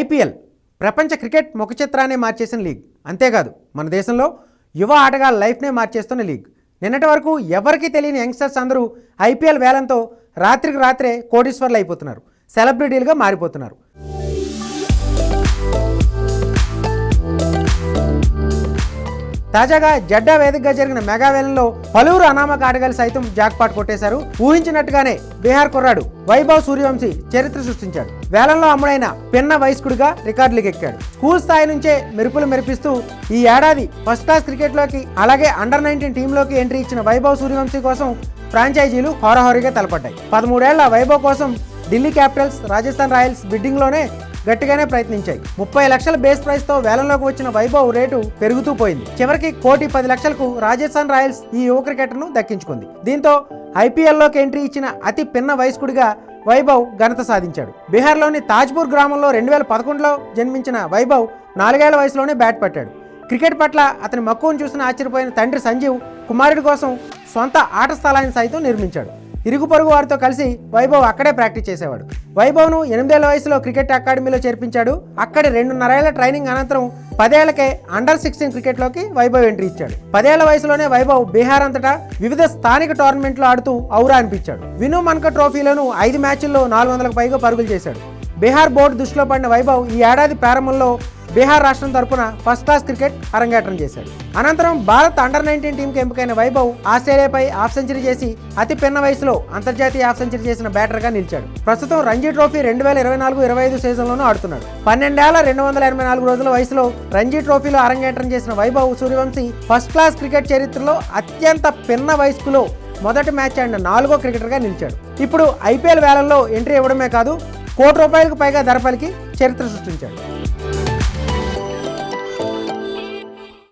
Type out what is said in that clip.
IPL ప్రపంచ cricket ముఖ చిత్రాన్ని మార్చేసిన లీగ్. అంతేకాదు మన దేశంలో యువ ఆటగాళ్ళ లైఫ్నే మార్చేస్తున్న లీగ్. నిన్నటి వరకు ఎవరికీ తెలియని యంగ్స్టర్స్ అందరూ ఐపీఎల్ వేలంతో రాత్రికి రాత్రే కోటీశ్వర్లు అయిపోతున్నారు. సెలబ్రిటీలుగా మారిపోతున్నారు. తాజాగా జడ్డా వేదికగా జరిగిన మెగా వేలంలో పలువురు అనామక ఆటగాళ్ళు సైతం జాక్పాట్ కొట్టేశారు. ఊహించినట్టుగానే బీహార్ కుర్రాడు వైభవ్ సూర్యవంశీ చరిత్ర సృష్టించాడు. వేలంలో అమ్ముడైన పిన్న వయస్కుడిగా రికార్డులకు ఎక్కాడు స్కూల్ స్థాయి నుంచే మెరుపులు మెరిపిస్తూ ఈ ఏడాది ఫస్ట్ క్లాస్ క్రికెట్లోకి అలాగే అండర్ నైన్టీన్ టీంలోకి ఎంట్రీ ఇచ్చిన వైభవ్ సూర్యవంశీ కోసం ఫ్రాంచైజీలు హోరహోరీగా తలపడ్డాయి. పదమూడేళ్ళ వైభవ్ కోసం ఢిల్లీ క్యాపిటల్స్ రాజస్థాన్ రాయల్స్ బిడ్డింగ్లోనే గట్టిగానే ప్రయత్నించాయి. ముప్పై లక్షల బేస్ ప్రైస్తో వేలంలోకి వచ్చిన వైభవ్ రేటు పెరుగుతూ పోయింది. చివరికి కోటి పది లక్షలకు రాజస్థాన్ రాయల్స్ ఈ యువ క్రికెటర్ను దక్కించుకుంది. దీంతో ఐపీఎల్లోకి ఎంట్రీ ఇచ్చిన అతి పిన్న వయస్కుడిగా వైభవ్ ఘనత సాధించాడు. బీహార్లోని తాజ్పూర్ గ్రామంలో రెండు వేల పదకొండులో జన్మించిన వైభవ్ నాలుగేళ్ళ వయసులోనే బ్యాట్ పట్టాడు. క్రికెట్ పట్ల అతని మక్కువను చూసిన ఆశ్చర్యపోయిన తండ్రి సంజీవ్ కుమారుడి కోసం సొంత ఆట స్థలాన్ని సైతం నిర్మించాడు. ఇరుగు పొరుగు వారితో కలిసి వైభవ్ అక్కడే ప్రాక్టీస్ చేసేవాడు. వైభవ్ను ఎనిమిదేళ్ళ వయసులో క్రికెట్ అకాడమీలో చేర్పించాడు. అక్కడి రెండున్నరేళ్ళ ట్రైనింగ్ అనంతరం పదేళ్ళకే అండర్ సిక్స్టీన్ క్రికెట్లోకి వైభవ్ ఎంట్రీ ఇచ్చాడు. పదేళ్ళ వయసులోనే వైభవ్ బీహార్ అంతటా వివిధ స్థానిక టోర్నమెంట్లో ఆడుతూ ఔరా అనిపించాడు. విను మన్క ట్రోఫీలను ఐదు మ్యాచ్ల్లో నాలుగు వందలకు పైగా పరుగులు చేశాడు. బీహార్ బోర్డు దృష్టిలో పడిన వైభవ్ ఈ ఏడాది ప్రారంభంలో బీహార్ రాష్ట్రం తరపున ఫస్ట్ క్లాస్ క్రికెట్ అరంగేట్రం చేశాడు. అనంతరం భారత్ అండర్ నైన్టీన్ టీంకి ఎంపికైన వైభవ్ ఆస్ట్రేలియాపై హాఫ్ సెంచరీ చేసి అతి పిన్న వయసులో అంతర్జాతీయ హాఫ్ సెంచరీ చేసిన బ్యాటర్గా నిలిచాడు. ప్రస్తుతం రంజీ ట్రోఫీ రెండు వేల ఇరవై నాలుగు ఇరవై ఐదు సీజన్లోనూ ఆడుతున్నాడు. పన్నెండేళ్ళ రెండు వందల ఎనభై నాలుగు రోజుల వయసులో రంజీ ట్రోఫీలో అరంగేట్రం చేసిన Vaibhav Suryavanshi first class cricket చరిత్రలో అత్యంత పిన్న వయస్కులో మొదటి మ్యాచ్ ఆడిన నాలుగో క్రికెటర్గా నిలిచాడు. ఇప్పుడు ఐపీఎల్ వేలల్లో ఎంట్రీ ఇవ్వడమే కాదు కోటి రూపాయలకు పైగా ధర పలికి చరిత్ర సృష్టించాడు